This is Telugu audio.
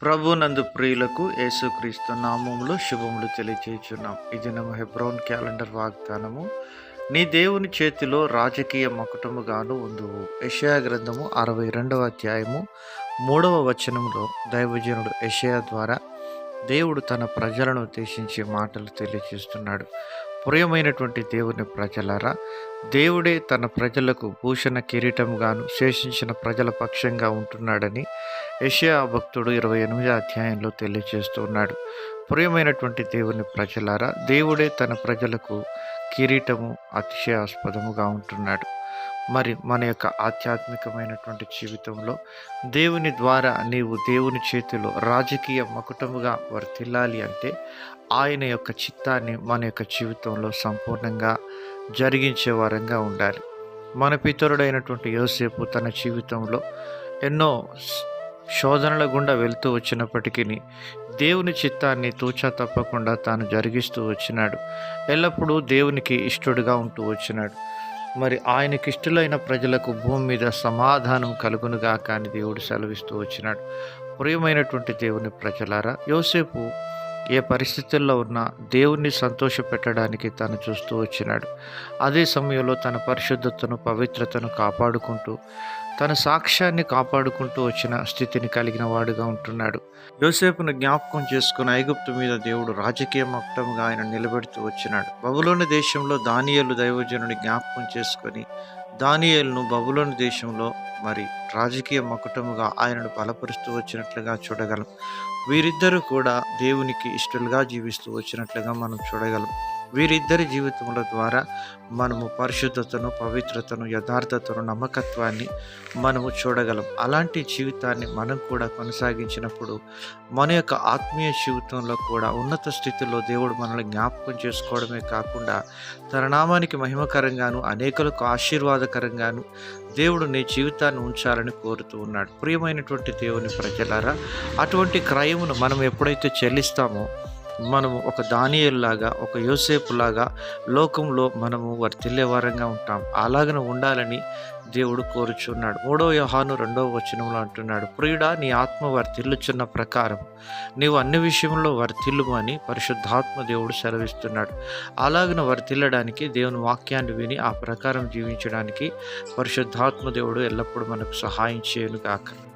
ప్రభునందు ప్రియులకు యేసుక్రీస్తు నామములు శుభములు తెలియజేయుచున్నాం ఇది నమ్మ హెబ్రోన్ క్యాలెండర్ వాగ్దానము నీ దేవుని చేతిలో రాజకీయ మకుటముగాను ఉందువు. యషయా గ్రంథము అరవై రెండవ అధ్యాయము మూడవ వచనంలో దైవజనుడు యషయా ద్వారా దేవుడు తన ప్రజలను ఉద్దేశించి మాటలు తెలియజేస్తున్నాడు ప్రియమైనటువంటి దేవుని ప్రజలారా దేవుడే తన ప్రజలకు భూషణ కిరీటముగాను శేషించిన ప్రజల పక్షంగా ఉంటున్నాడని యెషయా భక్తుడు ఇరవై ఎనిమిది అధ్యాయంలో తెలియజేస్తున్నాడు ప్రియమైనటువంటి దేవుని ప్రజలారా దేవుడే తన ప్రజలకు కిరీటము అతిశయాస్పదముగా ఉంటున్నాడు. మరి మన యొక్క ఆధ్యాత్మికమైనటువంటి జీవితంలో దేవుని ద్వారా నీవు దేవుని చేతిలో రాజకీయ మకుటముగా వర్తిల్లాలి అంటే ఆయన యొక్క చిత్తాన్ని మన యొక్క జీవితంలో సంపూర్ణంగా జరిగించే వారంగా ఉండాలి. మన పితరుడైనటువంటి యోసేపు తన జీవితంలో ఎన్నో శోధనల గుండా వెళ్తూ వచ్చినప్పటికీ దేవుని చిత్తాన్ని తూచా తప్పకుండా తాను జరిగిస్తూ వచ్చినాడు. ఎల్లప్పుడూ దేవునికి ఇష్టడుగా ఉంటూ వచ్చినాడు. మరి ఆయనకి ఇష్టలైన ప్రజలకు భూమి మీద సమాధానం కలుగునుగా కానీ దేవుడు సెలవిస్తూ వచ్చినాడు. ప్రియమైనటువంటి దేవుని ప్రజలారా యోసేపు ఏ పరిస్థితుల్లో ఉన్నా దేవుణ్ణి సంతోషపెట్టడానికి తను చూస్తూ వచ్చినాడు. అదే సమయంలో తన పరిశుద్ధతను పవిత్రతను కాపాడుకుంటూ తన సాక్ష్యాన్ని కాపాడుకుంటూ వచ్చిన స్థితిని కలిగిన వాడుగా ఉంటున్నాడు. యోసేపును జ్ఞాపకం చేసుకుని ఐగుప్తు మీద దేవుడు రాజకీయ మక్తంగా ఆయన నిలబెడుతూ వచ్చినాడు. బబులోని దేశంలో దానియలు దైవజనుని జ్ఞాపకం చేసుకొని దానియలను బబులోని దేశంలో మరి రాజకీయ మకుటముగా ఆయనను బలపరుస్తూ వచ్చినట్లుగా చూడగలం. వీరిద్దరూ కూడా దేవునికి ఇష్టలుగా జీవిస్తూ వచ్చినట్లుగా మనం చూడగలం. వీరిద్దరి జీవితముల ద్వారా మనము పరిశుద్ధతను పవిత్రతను యథార్థతను నమ్మకత్వాన్ని మనము చూడగలం. అలాంటి జీవితాన్ని మనం కూడా కొనసాగించినప్పుడు మన యొక్క ఆత్మీయ జీవితంలో కూడా ఉన్నత స్థితిలో దేవుడు మనల్ని జ్ఞాపకం చేసుకోవడమే కాకుండా తన నామానికి మహిమకరంగాను అనేకులకు ఆశీర్వాదకరంగాను దేవుడు నీ జీవితాన్ని ఉంచాలని కోరుతూ ఉన్నాడు. ప్రియమైనటువంటి దేవుని ప్రజలారా అటువంటి క్రయమును మనం ఎప్పుడైతే చెల్లిస్తామో మనము ఒక దానియల్లాగా ఒక యోసేపులాగా లోకంలో మనము వర్తిల్లే వారంగా ఉంటాం. అలాగనే ఉండాలని దేవుడు కోరుచున్నాడు. మూడో యోహాను రెండవ వచనంలో అంటున్నాడు ప్రియుడా నీ ఆత్మ వర్తిల్లుచున్న ప్రకారం నీవు అన్ని విషయంలో వర్తిల్లుము అని పరిశుద్ధాత్మ దేవుడు సెలవిస్తున్నాడు. అలాగన వర్తిల్లడానికి దేవుని వాక్యాన్ని విని ఆ ప్రకారం జీవించడానికి పరిశుద్ధాత్మ దేవుడు ఎల్లప్పుడూ మనకు సహాయం చేయను కాక